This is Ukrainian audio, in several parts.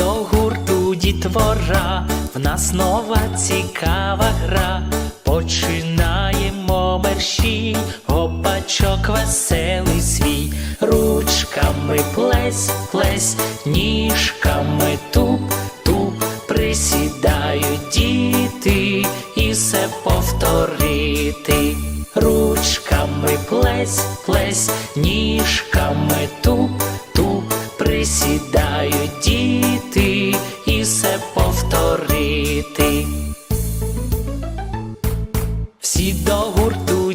до гурту дітвора, в нас нова цікава гра. Починаємо мерщій, гопачок веселий свій, ручками плесь, плесь, ніжками туп, туп, присідають діти і все повторити. Ручками плесь, плесь, ніжками туп,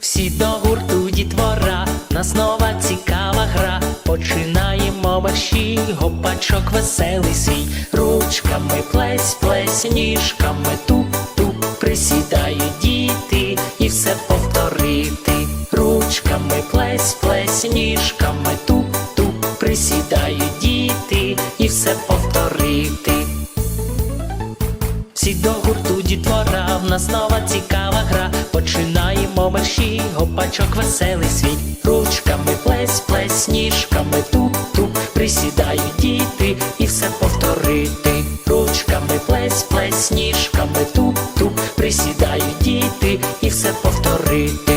Всі до гурту дітвора, нас нова цікава гра. Починаємо мерщій, гопачок веселий свій, ручками плесь, плесь, ніжками туп, туп, присідають діти і все повторити. Ручками плесь, плесь, ніжками туп, туп, присідають діти і все повторити. до гурту дітвора, в нас нова цікава гра. Починаємо мерші, гопачок веселий свій. Ручками плесь, плесь, ніжками туп-туп Присідають діти і все повторити. Ручками плесь, плесь, ніжками туп-туп Присідають діти і все повторити.